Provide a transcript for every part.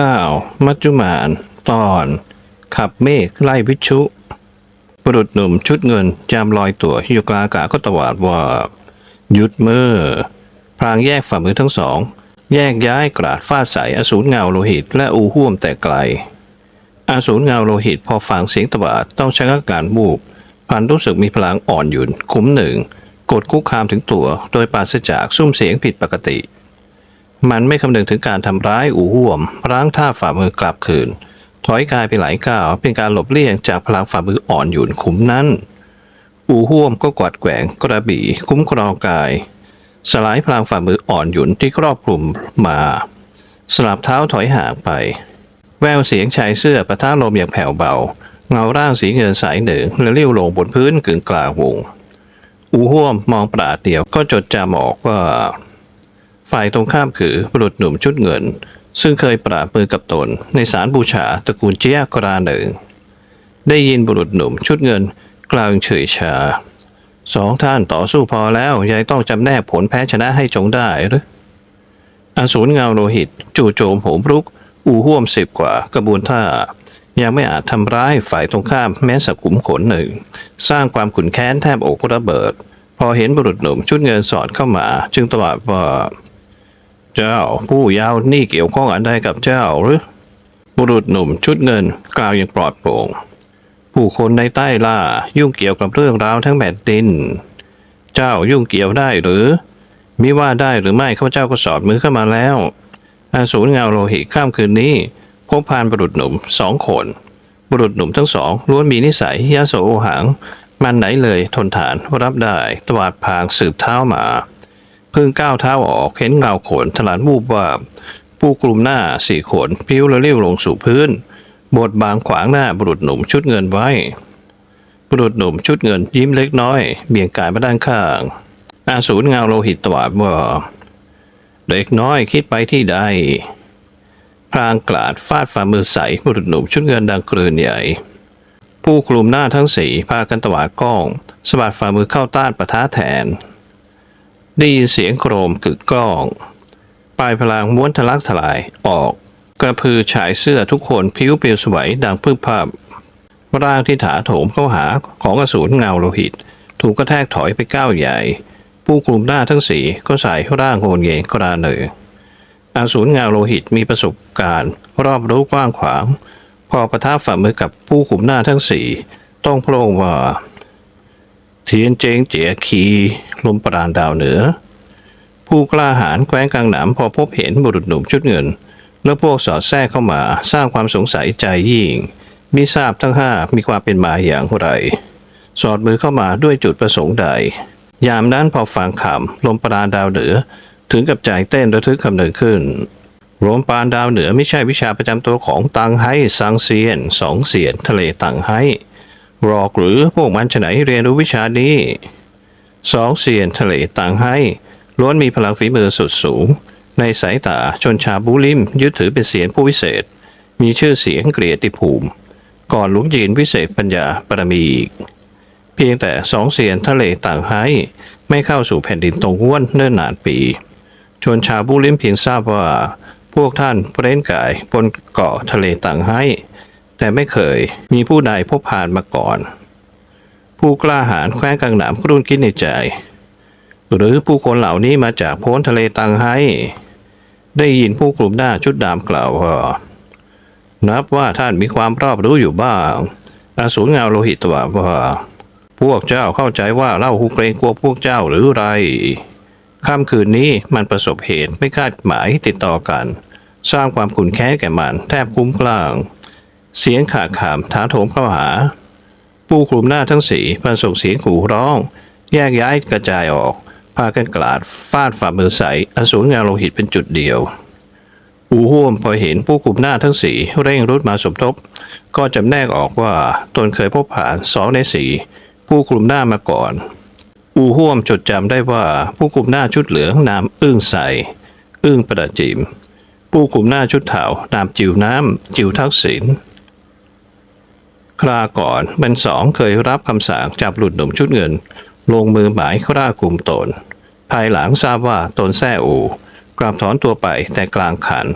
9. มัจจุมาน ตอน ขับเมฆไล่วิชุ บุรุษหนุ่มชุดเงินจามลอยตัวอยู่กลางอากาศก็ตวาดว่า หยุดมือพรางแยกฝ่ามือทั้งสอง แยกย้ายกราดฟาดใส่อสูรเงาโลหิต และอูห่วมแต่ไกล อสูรเงาโลหิตพอฟังเสียงตวาดต้องชะงักการบูบพันรู้สึกมีพลังอ่อนหยุนคุ้มหนึ่งกดคุกคามถึงตัว โดยปราศจากซุ้มเสียงผิดปกติ มันไม่คำนึงถึงการทำร้ายอู่ห่วมร้างท่าฝ่ามือกลับคืน ถอยกายไปหลายก้าวเป็นการหลบเลี่ยงจากพลังฝ่ามืออ่อนหยุนขุมนั้น อู่ห่วมก็กวาดแกว่งกระบี่คุ้มครองกาย สลายพลังฝ่ามืออ่อนหยุนที่ครอบคลุมมา สลับเท้าถอยห่างไป แววเสียงชายเสื้อประทะลมอย่างแผ่วเบา เงาร่างสีเงินสายหนึ่งและเลี้ยวลงบนพื้นกึ่งกลางวงอู่ห่วมมองปราดเดียวก็จดจำออกว่า ฝ่ายตรงข้ามคือบุรุษหนุ่มชุดเงิน ซึ่งเคยปราบมือกับตนในศาลบูชาตระกูลเจียกราหนึ่ง ได้ยินบุรุษหนุ่มชุดเงินกล่าวเฉยชาสองท่านต่อสู้พอแล้วยายต้องจำแนกผลแพ้ชนะให้จงได้หรืออสูรเงาโลหิต จู่โจมโหมรุก อู่ห่วมสิบกว่ากระบวนท่า ยังไม่อาจทำร้ายฝ่ายตรงข้ามแม้สักขุมขนหนึ่ง สร้างความขุนแค้นแทบอกระเบิด พอเห็นบุรุษหนุ่มชุดเงินสอดเข้ามา จึงตวาดว่า เจ้า ผู้ยาวนี่เกี่ยวข้องอะไรกับเจ้าหรือ บุรุษหนุ่มชุดเงินกล่าวอย่างปลอดโปร่ง ผู้คนในใต้ล่ายุ่งเกี่ยวกับเรื่องราวทั้งแผ่นดิน เจ้ายุ่งเกี่ยวได้หรือมิว่าได้หรือไม่ข้าพเจ้าก็สอดมือเข้ามาแล้วอาสูรเงาโลหิตข้ามคืนนี้พบพานบุรุษหนุ่มสองคน บุรุษหนุ่มทั้งสองล้วนมีนิสัยยาโสโอหัง มันไหนเลยทนทานรับได้ตวาดพางสืบเท้ามา เพิ่งก้าวเท้าออกเห็นเงาโขนถลานวูบว่าผู้กลุ่มหน้าสี่ขนพิ้วและเลี้ยวลงสู่พื้นบทบางขวางหน้าบุรุษหนุ่มชุดเงินไว้ บุรุษหนุ่มชุดเงินยิ้มเล็กน้อย เบี่ยงกายมาด้านข้าง อาสูรเงาโลหิตตวาดว่าเด็กน้อยคิดไปที่ใดพรางกลาดฟาดฝ่ามือใส่บุรุษหนุ่มชุดเงินดังกลืนใหญ่ ผู้คลุมหน้าทั้งสี่พากันตวาดกล้องสะบัดฝ่ามือเข้าต้านปะทะแทน ได้ยินเสียงโครมกึกก้อง ปลายพลางม้วนทะลักทลายออก กระพือฉายเสื้อทุกคนผิวเปลี่ยวสวยดังพึบภาพร่างที่ถาโถมเข้าหาของอสูรเงาโลหิต ถูกกระแทกถอยไปก้าวใหญ่ ผู้กลุ่มหน้าทั้งสี่ก็ใส่ร่างโหนเยงกราเนออสูรเงาโลหิตมีประสบการณ์ รอบรู้กว้างขวาง พอประทับฝ่ามือกับผู้กลุ่มหน้าทั้งสี่ต้องโพลงว่า ทียนเจงเจียคีลมปราณดาวเหนือ ผู้กล้าหาญแคว้นกลางหนามพอพบเห็นบุรุษหนุ่มชุดเงิน แล้วพวกสอดแทรกเข้ามาสร้างความสงสัยใจยิ่งมิทราบทั้งห้ามีความเป็นมาอย่างไร สอดมือเข้ามาด้วยจุดประสงค์ใด ยามนั้นพอฟังคำลมปราณดาวเหนือ ถึงกับใจเต้นระทึกคำหนึ่งขึ้นลมปราณดาวเหนือไม่ใช่วิชาประจำตัวของตังไห้สังเซียนสองเสียนทะเลตังไห้ รอกหรือพวกมันฉะไหนเรียนรู้วิชานี้สองเซียนทะเลต่างให้ล้วนมีพลังฝีมือสุดสูง ในสายตาชนชาวบูลิมยึดถือเป็นเสียนผู้วิเศษ มีชื่อเสียงเกลียรติภูมิ ก่อนหลุงจีนวิเศษปัญญาบารมีอีก เพียงแต่สองเสียนทะเลต่างให้ไม่เข้าสู่แผ่นดินตรงห้วนเนิ่นนานปี ชนชาวบูลิมเพียงทราบว่า พวกท่านเร้นกายบนเกาะทะเลต่างให้ แต่ไม่เคย มีผู้ใดพบผ่านมาก่อน ผู้กล้าหาญแคว้นกลางหนามกรุ่นคิดในใจ หรือผู้คนเหล่านี้มาจากโพ้นทะเลตังไห้ได้ยินผู้กลุ่มหน้าชุดดำกล่าวว่านับว่าท่านมีความรอบรู้อยู่บ้างอาสูรเงาโลหิตตวาดว่าพวกเจ้าเข้าใจว่าเล่าหูเกรงกลัวพวกเจ้าหรือไรค่ำคืนนี้มันประสบเหตุไม่คาดหมายติดต่อกัน สร้างความขุ่นแค้นแก่มันแทบคุ้มกลาง เสียงขาดขามท้าโถมเข้าหา ผู้กลุ่มหน้าทั้งสี่พันส่งเสียงขู่ร้อง แยกย้ายกระจายออก พากันกลาดฟาดฝ่ามือใสอสูรงานโลหิตเป็นจุดเดียวอูห่วมพอเห็นผู้กลุ่มหน้าทั้งสี่เร่งรุดมาสมทบ ก็จำแนกออกว่าตนเคยพบผ่านสองในสี่ผู้กลุ่มหน้ามาก่อน อูห่วมจดจำได้ว่าผู้กลุ่มหน้าชุดเหลืองนามอึ้งใสอึ้งประจิม ผู้กลุ่มหน้าชุดขานามจิวน้ำจิวทักษิณ คราก่อนเป็นสองเคยรับคำสั่งจากบุรุษหนุ่มชุดเงิน ลงมือหมายคร่ากลุ่มตน ภายหลังทราบว่าตนแซ่อูกลับถอนตัวไปแต่กลางขัน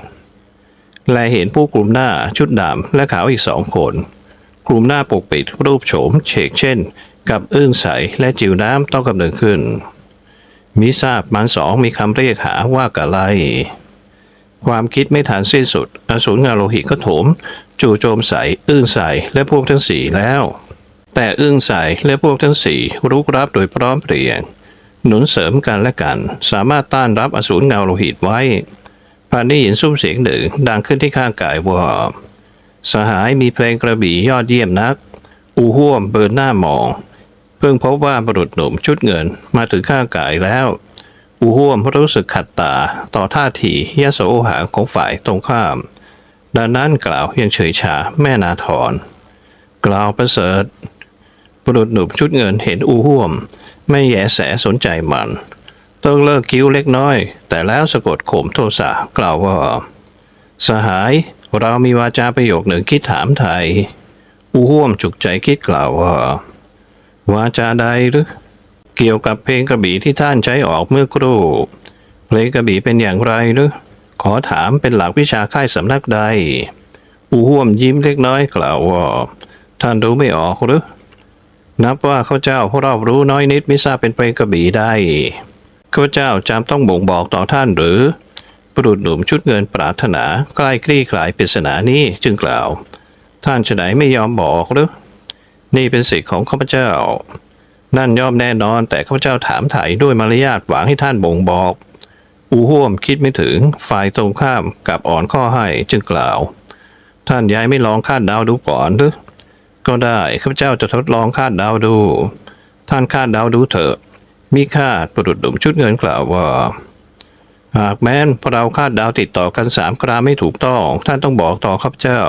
และเห็นผู้กลุ่มหน้าชุดดำและขาวอีกสองคน กลุ่มหน้าปกปิดรูปโฉมเฉกเช่น กับอึ้งใสและจิวน้ำต้องกำเนิดขึ้นมิทราบมันสองมีคำเรียกหาว่ากะไล ความคิดไม่ทันสิ้นสุด อสูรงาโลหิตก็โถม จู่โจมใส่อึ้งใส่และพวกทั้งสี่แล้ว แต่อึ้งใส่และพวกทั้งสี่รุกรับโดยพร้อมเพรียง หนุนเสริมกันและกัน สามารถต้านรับอสูรเงาโลหิตไว้พานได้ยินซุ้มเสียงหนึ่งดังขึ้นที่ข้างกายว่าสหายมีเพลงกระบี่ยอดเยี่ยมนัก อูห่วมเบินหน้ามอง เพิ่งพบว่าบุรุษหนุ่มชุดเงินมาถึงข้างกายแล้ว อูห่วมรู้สึกขัดตาต่อท่าทียโสหาของฝ่ายตรงข้าม ดังนั้นกล่าวยังเฉยชาแม่นาทรกล่าวประเสริฐบุรุษหนุ่มชุดเงินเห็นอูห่วม ไม่แยแสสนใจมัน ต้องเลิกคิ้วเล็กน้อย แต่แล้วสะกดข่มโทสะกล่าวว่า สหายเรามีวาจาประโยคหนึ่งคิดถามไทยอูห่วมจุกใจคิดกล่าวว่า วาจาใดหรือ เกี่ยวกับเพลงกระบี่ที่ท่านใช้ออกเมื่อครู่ เพลงกระบี่เป็นอย่างไรหรือขอถามเป็นหลักวิชาค่ายสำนักใดอูห่วมยิ้มเล็กน้อยกล่าวว่าท่านรู้ไม่ออกหรือนับว่าข้าเจ้าพวกเรารู้น้อยนิดไม่ทราบเป็นเพลงกระบี่ได้ข้าเจ้าจำต้องบ่งบอกต่อท่านหรือบุรุษหนุ่มชุดเงินปรารถนาใกล้คลี่คลายปริศนานี้จึงกล่าว ท่านฉไหนไม่ยอมบอกหรือนี่เป็นสิทธิ์ของข้าพเจ้า นั่นย่อมแน่นอนแต่ข้าพเจ้าถามถ่ายด้วยมารยาทหวังให้ท่านบ่งบอก อูห่วมคิดไม่ถึงฝ่ายตรงข้ามกับอ่อนข้อให้จึงกล่าว ท่านยายไม่ลองคาดเดาดูก่อนหรือก็ได้ข้าพเจ้าจะทดลองคาดเดาดู ท่านคาดเดาดูเถอะ มีคาดบุรุษหนุ่มชุดเงินกล่าวว่า หากแม้นเราคาดเดาติดต่อกันสามคราไม่ถูกต้อง ท่านต้องบอกต่อข้าพเจ้า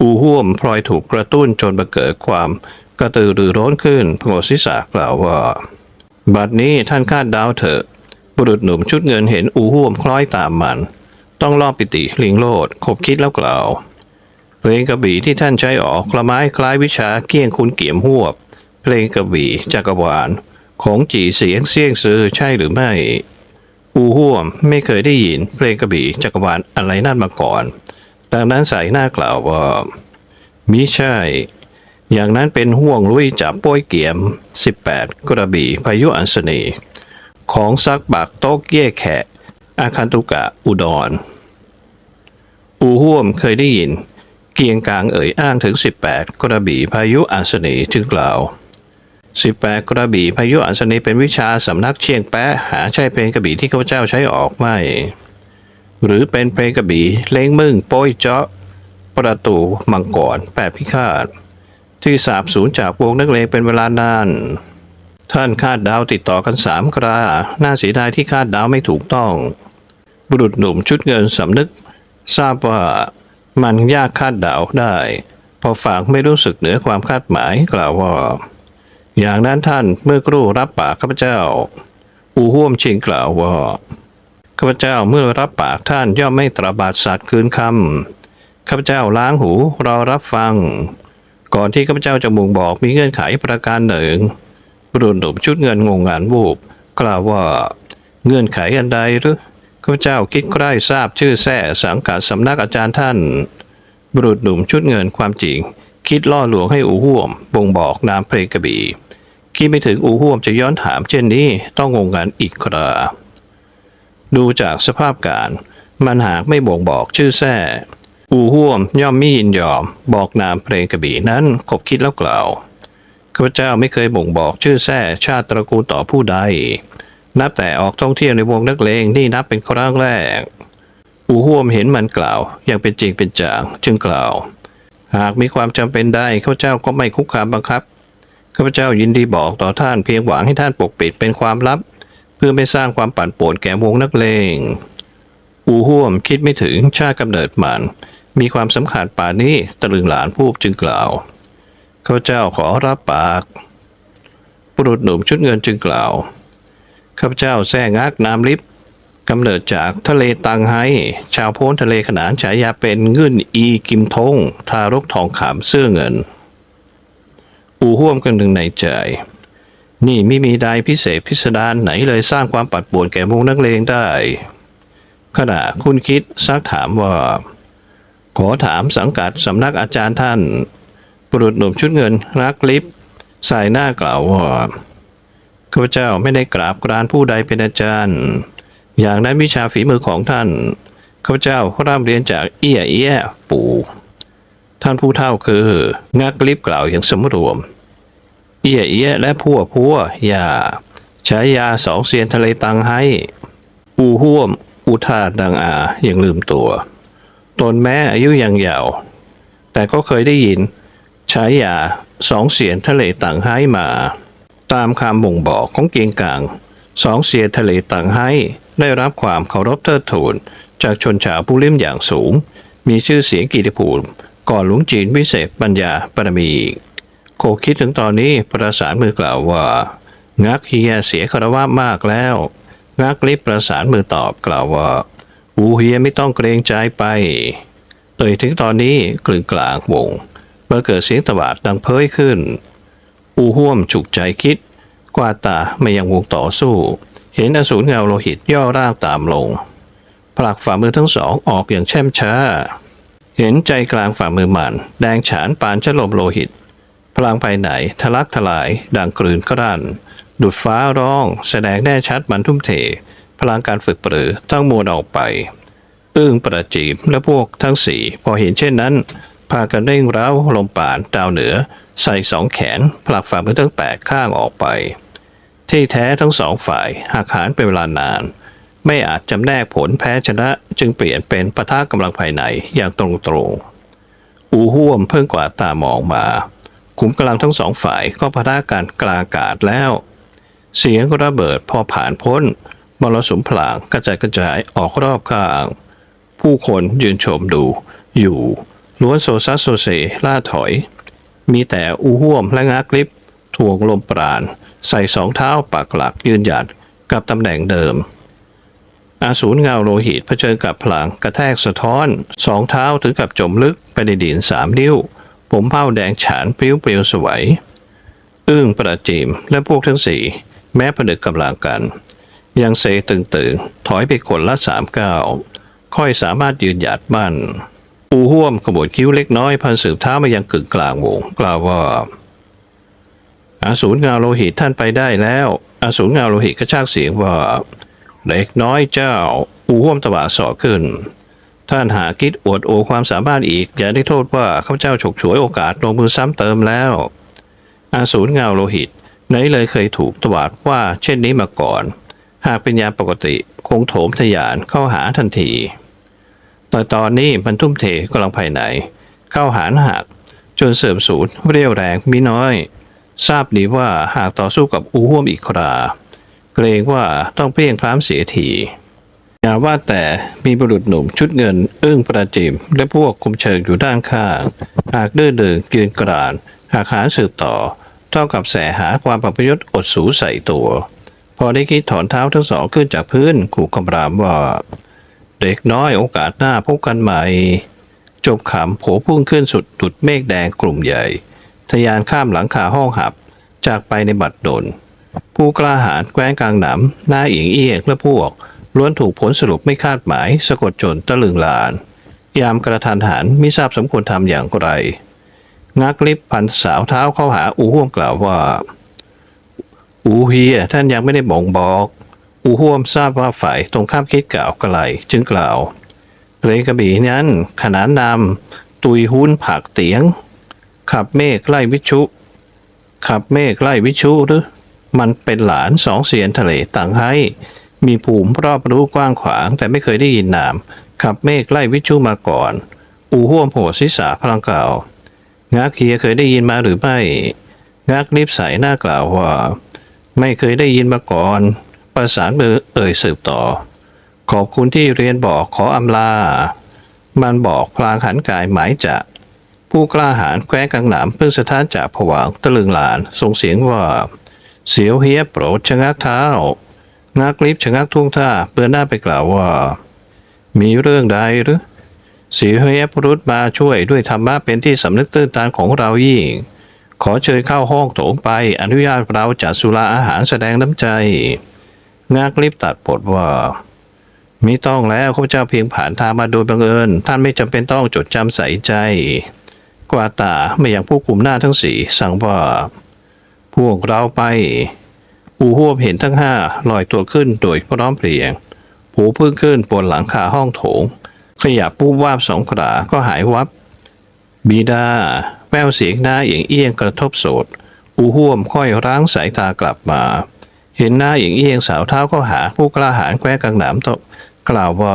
อูห่วมพลอยถูกกระตุ้นจนบังเกิดความ กระตือรือร้นขึ้นพงศศีรษะกล่าวว่า บัดนี้ท่านคาดดาวเถอะ บุรุษหนุ่มชุดเงินเห็นอูห่วมคล้อยตามมัน ต้องรอบปิติลิงโลดขบคิดแล้วกล่าวเพลงกระบี่ที่ท่านใช้ออกกระไม้คล้ายวิชาเกี้ยงคุณเกี่ยมหวบ เพลงกระบี่จักรวาลของจีเสียงเสียงซือใช่หรือไม่ อูห่วมไม่เคยได้ยินเพลงกระบี่จักรวาลอะไรนั่นมาก่อน ดังนั้นใส่หน้ากล่าวว่ามิใช่ อย่างนั้นเป็นห่วงลุยจับโป้ยเกียม 18 กระบี่พายุอันสนีของซักบักโต๊กเย่แขะ อาคันตุกะอุดร อูห่วมเคยได้ยิน เกียงกลางเอ่ยอ้างถึง 18 กระบี่พายุอัศนีจึงกล่าว 18 กระบี่พายุอัศนีเป็นวิชาสำนักเชียงแปะหาใช่เพลงกระบี่ที่ข้าพเจ้าใช้ออกไม่ หรือเป็นเพลงกระบี่เล้งมึงโป้ยเจาะประตูมังกรแปดพิฆาต ที่สาบสูญจากวงนักเลงเป็นเวลานาน ท่านคาดดาวติดต่อกันสามคราน่าเสียดายที่คาดดาวไม่ถูกต้อง บุรุษหนุ่มชุดเงินสำนึก ทราบว่ามันยากคาดดาวได้ พอฝากไม่รู้สึกเหนือความคาดหมายกล่าวว่า อย่างนั้นท่านเมื่อกรู่รับปากข้าพเจ้า อูห่วมชิงกล่าวว่าข้าพเจ้าเมื่อรับปากท่านย่อมไม่ตระบาดสัตว์คืนคำข้าพเจ้าล้างหูรอรับฟัง ก่อนที่ข้าพเจ้าจะมุงบอกมีเงื่อนไขประการหนึ่งบุรุษหนุ่มชุดเงินงงงานวูบกล่าวว่าเงื่อนไขอันใดหรือข้าพเจ้าคิดใคร่ทราบชื่อแท้สังกัดสำนักอาจารย์ท่าน บุรุษหนุ่มชุดเงินความจริง คิดล่อลวงให้อูห่วม บ่งบอกนามเพลงกระบี่คิดไม่ถึงอูห่วมจะย้อนถามเช่นนี้ต้องงงงานอีกคราดูจากสภาพการ มันหากไม่บ่งบอกชื่อแท้ อูห่วมย่อมไม่ยินยอม บอกนามเพลงกระบี่นั้นขบคิดแล้วกล่าวข้าพเจ้าไม่เคยบ่งบอกชื่อแท้ชาติตระกูลต่อผู้ใด นับแต่ออกท่องเที่ยวในวงนักเลงนี่นับเป็นครั้งแรกอูห่วมเห็นมันกล่าว อย่างเป็นจริงเป็นจังจึงกล่าว หากมีความจำเป็นได้ข้าพเจ้าก็ไม่คุกคามบังคับข้าพเจ้ายินดีบอกต่อท่านเพียงหวังให้ท่านปกปิดเป็นความลับ เพื่อไม่สร้างความปั่นป่วนแก่วงนักเลงอูห่วมคิดไม่ถึงชาติกำเนิดมัน มีความสำคัญป่านี้ตะลึงหลานพูบจึงกล่าวข้าพเจ้าขอรับปาก บุรุษหนุ่มชุดเงินจึงกล่าวข้าพเจ้าแซ่งักนามลิบกำเนิดจากทะเลตังไฮชาวโพ้นทะเลขนานฉายาเป็นเงื่อนอีกิมทง ทารกทองขามเสื้อเงิน อูห่วมกันหนึ่งในใจ นี่ไม่มีใดพิเศษพิสดารไหนเลยสร้างความปัดป่วนแก่วงนักเลงได้ ขณะคุณคิดซักถามว่า ขอถามสังกัดสำนักอาจารย์ท่าน บุรุษหนุ่มชุดเงินรักลิฟสายหน้ากล่าวว่าข้าพเจ้าไม่ได้กราบกรานผู้ใดเป็นอาจารย์ อย่างนั้นวิชาฝีมือของท่านข้าพเจ้าร่ำเรียนจากเอี้ยเอี้ยปู่ท่านผู้เท่าคืองักลิฟกล่าวอย่างสมรวม เอี้ยเอี้ยและพัวพัวอย่าใช้ยาสองเซียนทะเลตังให้ อูห่วม อุทาดังอาอย่างลืมตัว ตนแม้อายุยังยาว แต่ก็เคยได้ยินใช้ยาสองเสียนทะเลต่างให้มา ตามคำบ่งบอกของเกียงกลางสองเสียนทะเลต่างให้ได้รับความเคารพเทิดทูนจากชนชาวผู้เล่มอย่างสูง มีชื่อเสียงกิติภูมิก่อนหลุงจีนวิเศษปัญญาปรมีอีกโคคิดถึงตอนนี้ประสานมือกล่าวว่า งักเฮียเสียคารวะมากแล้ว งักลิบประสานมือตอบกล่าวว่า อูเฮียไม่ต้องเกรงใจไป เอ่ยถึงตอนนี้กลึงกลางวง เมื่อเกิดเสียงตวาดดังเพ้ยขึ้น อูห่วมฉุกใจคิด กวาตาไม่ยังวงต่อสู้ เห็นอสูรเงาโลหิตย่อร่างตามลงผลักฝ่ามือทั้งสองออกอย่างแช่มช้า เห็นใจกลางฝ่ามือมันแดงฉานปานจะลมโลหิต พลังภายในทะลักทลายดังกลืนกรั่นดุดฟ้าร้อง แสดงแน่ชัดมันทุ่มเท พลังการฝึกปรือต้งมวลออกไปอึ้งประจีบและพวกทั้งสี่พอเห็นเช่นนั้น พากันเร่งร้าวลมป่านดาวเหนือ ใส่สองแขนผลักฝ่ามือทั้งแปดข้างออกไป ที่แท้ทั้งสองฝ่ายหากหารเป็นเวลานาน ไม่อาจจำแนกผลแพ้ชนะจึงเปลี่ยนเป็นปะทะกำลังภายในอย่างตรงๆอูห่วมเพิ่งกว่าตามองมาขุมกำลังทั้งสองฝ่ายก็ปะทะกันกลางอากาศแล้ว เสียงระเบิดพอผ่านพ้น มรสุมพลางกระจายกระจายออกรอบข้าง ผู้คนยืนชมดู อยู่ล้วนโซซัสโซเซล่าถอย มีแต่อูห่วมและงากลิบถ่วงลมปราณ ใส่สองเท้าปักหลักยืนหยัดกับตำแหน่งเดิม อาสูรเงาโลหิตเผชิญกับพลังกระแทกสะท้อน สองเท้าถึงกับจมลึกไปในดินสามนิ้ว ผมเผ้าแดงฉานปลิ้วเปลิวสวย อึ้งประจิมและพวกทั้งสี่แม้ผนึกกำลังกัน ยังเซตึงๆถอยไปคนละสามก้าวค่อยสามารถยืนหยัดมั่นอูห่วมขบวนคิ้วเล็กน้อยพันสืบเท้ามายังกึ่งกลางวงกล่าวว่า อาสูรเงาโลหิตท่านไปได้แล้ว อาสูรเงาโลหิตกระชากเสียงว่า เล็กน้อยเจ้าอูห่วมตบะสอขึ้น ท่านหาคิดอวดโอความสามารถอีก อย่าได้โทษว่าข้าเจ้าฉกฉวยโอกาสลงมือซ้ำเติมแล้ว อาสูรเงาโลหิตไหนเลยเคยถูกตวาดว่าเช่นนี้มาก่อน หากเป็นยาปกติคงโถมทะยานเข้าหาทันทีแต่ตอนนี้มันทุ่มเทกำลังภายใน เข้าหารหักจนเสริมสูญเรียวแรงมิน้อย ทราบดีว่าหากต่อสู้กับอูห่วมอีกครา เกรงว่าต้องเปลี่ยงพร้ำเสียทีอย่าว่าแต่มีบุรุษหนุ่มชุดเงิน อึ้งประจิม และพวกคุมเชิงอยู่ด้านข้าง หากดื้อดึงยืนกราน หากหาสืบต่อ เท่ากับแสหาความประพยศอดสูใส่ตัว พอได้คิดถอนเท้าทั้งสองขึ้นจากพื้นขู่คำรามว่า เด็กน้อยโอกาสหน้าพบกันใหม่ จบขำโผพุ่งขึ้นสุดดุดเมฆแดงกลุ่มใหญ่ทะยานข้ามหลังคาห้องหับ จากไปในบัดดลผู้กล้าหาญแกว้งกลางหนำหน้าเอียงเอียงและพวก ล้วนถูกผลสรุปไม่คาดหมาย สะกดจนตะลึงลาน ยามกระทันหันไม่ทราบสมควรทำอย่างไร งักลิบพันสาวเท้าเข้าหาอูห่วมกล่าวว่า อูเฮียท่านยังไม่ได้บ่งบอก อูห่วมทราบว่าฝ่ายตรงข้ามคิดกล่าวกไกลจึงกล่าวเรกระบี่นั้น ขนานนำตุยหุ้นผักเตียง ขับเมฆไล่วิชุ ขับเมฆไล่วิชุหรือมันเป็นหลานสองเสียนทะเลต่างให้ มีภูมิรอบรู้กว้างขวาง แต่ไม่เคยได้ยินนาม ขับเมฆไล่วิชุมาก่อน อูห่วมโผศีรษะพลังเก่างักเฮียเคยได้ยินมาหรือไม่งักรีบใส่หน้ากล่าวว่า ไม่เคยได้ยินมาก่อน ประสานมือเอ่ยสืบต่อ ขอบคุณที่เรียนบอกขออำลา มันบอกพลางหันกายหมายจะ ผู้กล้าหาญแคว้กังหนามเพิ่งสะท้านจากผวางตะลึงหลานส่งเสียงว่า เสียวเฮียโปรดชะงักเท้างักลิฟชะงักท่วงท่าเปือนหน้าไปกล่าวว่า มีเรื่องใดหรือเสียวเฮียพรุษมาช่วยด้วยธรรมะเป็นที่สำนึกตื้นตานของเรายิ่ง ขอเชิญเข้าห้องโถงไปอนุญาตเราจัดสุราอาหารแสดงน้ำใจงักลิฟตัดบทว่ามิต้องแล้วข้าพเจ้าเพียงผ่านทางมาโดยบังเอิญ ท่านไม่จำเป็นต้องจดจำใส่ใจ กวาตาไม่อย่างผู้กลุ่มหน้าทั้งสี่สั่งว่า พวกเราไป อูหวบเห็นทั้งห้าลอยตัวขึ้นโดยพร้อมเพรียง ผูพึ่งขึ้นบนหลังคาห้องโถง ขยับปูบวาบสองขาก็หายวับ บีดา แววเสียงหน้าเอียงเอียงกระทบโสดอูห่วมค่อยร้างสายตากลับมา เห็นหน้าเอียงเอียงสาวเท้าก็หาผู้กล้าหาญแควกังหนามตกกล่าวว่า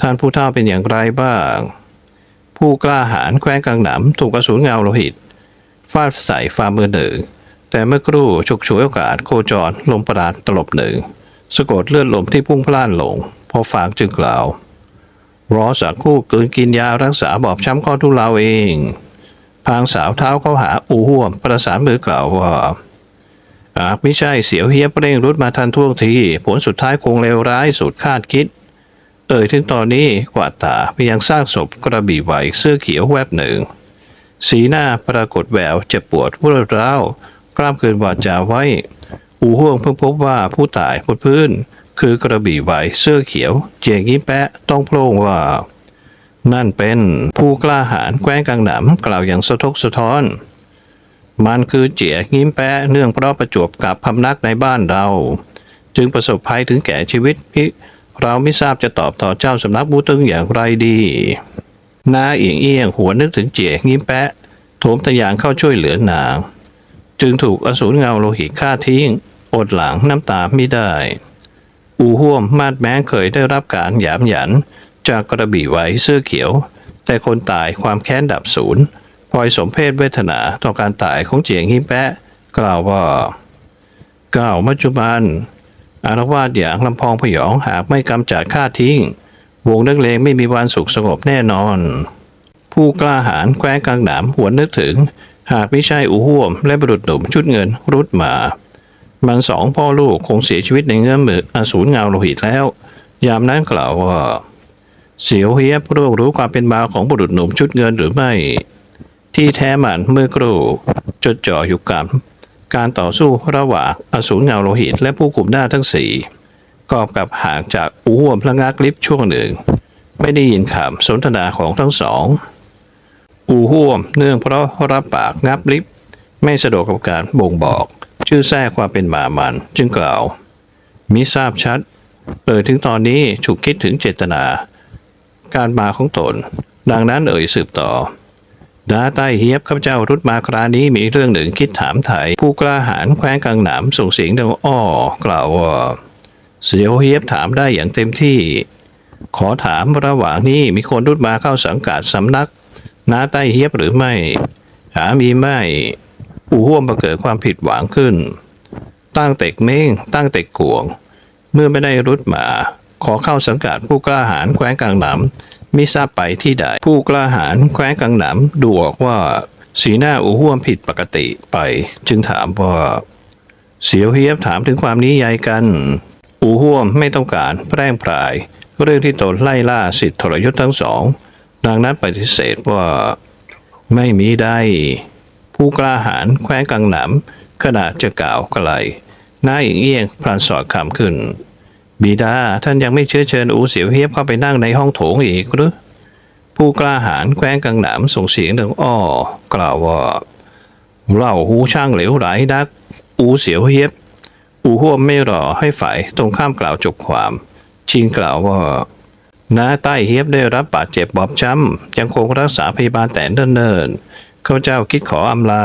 ท่านผู้เฒ่าเป็นอย่างไรบ้าง ผู้กล้าหาญแควกังหนามถูกกระสุนเงาโลหิตฟาดใส่ฝ่ามือหนึ่ง แต่เมื่อครู่ฉกฉวยโอกาสโคจรลมประราณตลบหนึ่งสะกดเลือดลมที่พุ่งพล่านลง พอฝางจึงกล่าวรอสักคู่เกินกินยารักษาบอบช้ำข้อทุเลาเอง พางสาวเท้าเข้าหาอูห่วม ประสานมือกล่าวว่าหากไม่ใช่เสียวเฮียบเร่งรุดมาทันท่วงที ผลสุดท้ายคงเลวร้ายสุดคาดคิด เอ่ยถึงตอนนี้กวาดตาไปยังซากศพกระบี่ไหวเสื้อเขียวแวบหนึ่ง สีหน้าปรากฏแววเจ็บปวดรวดร้าวกล้ามเกินวาจาไว้ อูห่วงเพิ่งพบว่าผู้ตายบนพื้น คือกระบี่ไหวเสื้อเขียว เจียงยิ้มแปะต้องโพล่งว่า นั่นเป็นผู้กล้าหาญแคว้นกังหนามกล่าวอย่างสะทกสะท้อน มันคือเจียยิ้มแปะเนื่องเพราะประจวบกับพำนักในบ้านเรา จึงประสบภัยถึงแก่ชีวิตพิเราไม่ทราบจะตอบต่อเจ้าสำนักบูตึงอย่างไรดีหน้าเอียงเอียงหัวนึกถึงเจียยิ้มแปะโถมทะยานเข้าช่วยเหลือนาง จึงถูกอสูรเงาโลหิตฆ่าทิ้ง อดหลังน้ำตาไม่ได้ อูห่วมมาดแม้เคยได้รับการหยามหยัน จากกระบี่ไหวเสื้อเขียว แต่คนตายความแค้นดับศูนย์พลอยสมเพศเวทนาต่อการตายของเจียงฮิมแปะ กล่าวว่ากล่าวปัจจุบัน อารวาสอย่างลำพองพยองหากไม่กำจัดฆ่าทิ้ง วงนักเลงไม่มีวันสุขสงบแน่นอน ผู้กล้าหาญแคว้นกลางหนามหวนนึกถึง หากไม่ใช่อูห่วม และบุรุษหนุ่มชุดเงินรุดมา มันสองพ่อลูกคงเสียชีวิตในเงื้อมืออสูรเงาโลหิตแล้ว ยามนั้นกล่าวว่า เสียวเฮียบรู้รู้ความเป็นมาของบุรุษหนุ่มชุดเงินหรือไม่ ที่แท้มันเมื่อกรูจดจ่ออยู่กับการต่อสู้ระหว่างอสูรเงาโลหิตและผู้กลุ่มหน้าทั้งสี่กอบกับห่างจากอูห่วมพระงักลิฟช่วงหนึ่ง ไม่ได้ยินคำสนทนาของทั้งสองอูห่วมเนื่องเพราะรับปากงับลิฟไม่สะดวกกับการบ่งบอก ชื่อแท้ความเป็นหมามัน จึงกล่าว มิทราบชัด เอ่ยถึงตอนนี้ฉุกคิดถึงเจตนา การมาของตน ดังนั้นเอ่ยสืบต่อดาใต้เฮียบข้าพเจ้ารุดมาครานี้มีเรื่องหนึ่งคิดถามไทยผู้กล้าหาญแคว้นกังหนามส่งเสียงดังอ้อกล่าวว่าเสียวเฮียบถามได้อย่างเต็มที่ ขอถามระหว่างนี้มีคนรุดมาเข้าสังกัดสำนักนาใต้เฮียบหรือไม่หามีไม่อูห่วมประเกิดความผิดหวังขึ้น ตั้งเต็กเม้งตั้งเต็กกวง เมื่อไม่ได้รุดมา ขอเข้าสังกัดผู้กล้าหาญแคว้นกลางหนามมิทราบไปที่ใดผู้กล้าหาญแคว้นกลางหนามดูออกว่า สีหน้าอูห่วมผิดปกติไป จึงถามว่า เสียวเฮียบถามถึงความนี้ใยกัน อูห่วมไม่ต้องการแพร่งพราย เรื่องที่ตนไล่ล่าสิทธิทรยศทั้งสองดังนั้นปฏิเสธว่าไม่มีได้ ผู้กล้าหาญแคว้นกังหนามขณะจะกล่าวไกลหน้าอียงเอียงพลันสอดคำขึ้น บิดาท่านยังไม่เชื้อเชิญอูเสียวเฮียบเข้าไปนั่งในห้องโถงอีกหรือผู้กล้าหาญแคว้นกังหนามส่งเสียงดังอ้อกล่าวว่าเล่าหูช่างเหลวไหลนัก อูเสียวเฮียบ อูห่วมไม่รอให้ฝ่ายตรงข้ามกล่าวจบความ ชิงกล่าวว่าน้าใต้เฮียบได้รับบาดเจ็บบอบช้ำยังคงรักษาพยาบาลแต่เนิ่นๆข้าพเจ้าคิดขออำลา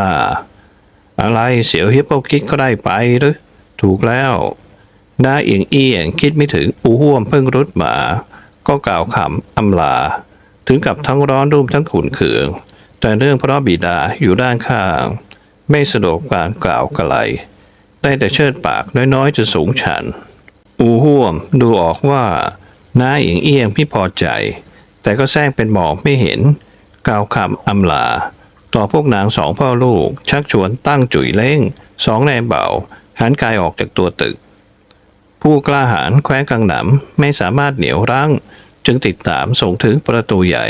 อะไรเสียวเฮียบก็คิดก็ได้ไปหรือถูกแล้ว น้าเอียงเอียงคิดไม่ถึงอูห่วมเพิ่งรุดมา ก็กล่าวคำอำลา ถึงกับทั้งร้อนรุ่มทั้งขุนเคือง แต่เรื่องเพราะบิดาอยู่ด้านข้าง ไม่สะดวกการกล่าวกะไรได้แต่เชิดปากน้อยๆจะสูงชัน อูห่วมดูออกว่าน้าเอียงเอียงพี่พอใจ แต่ก็แซงเป็นหมอกไม่เห็น กล่าวคำอำลา ต่อพวกนางสองพ่อลูก ชักชวนตั้งจุ๋ยเล้งสองแนมเบาหันกายออกจากตัวตึก ผู้กล้าหาญแคว้กังหนำไม่สามารถเหนียวรั้ง จึงติดตามส่งถึงประตูใหญ่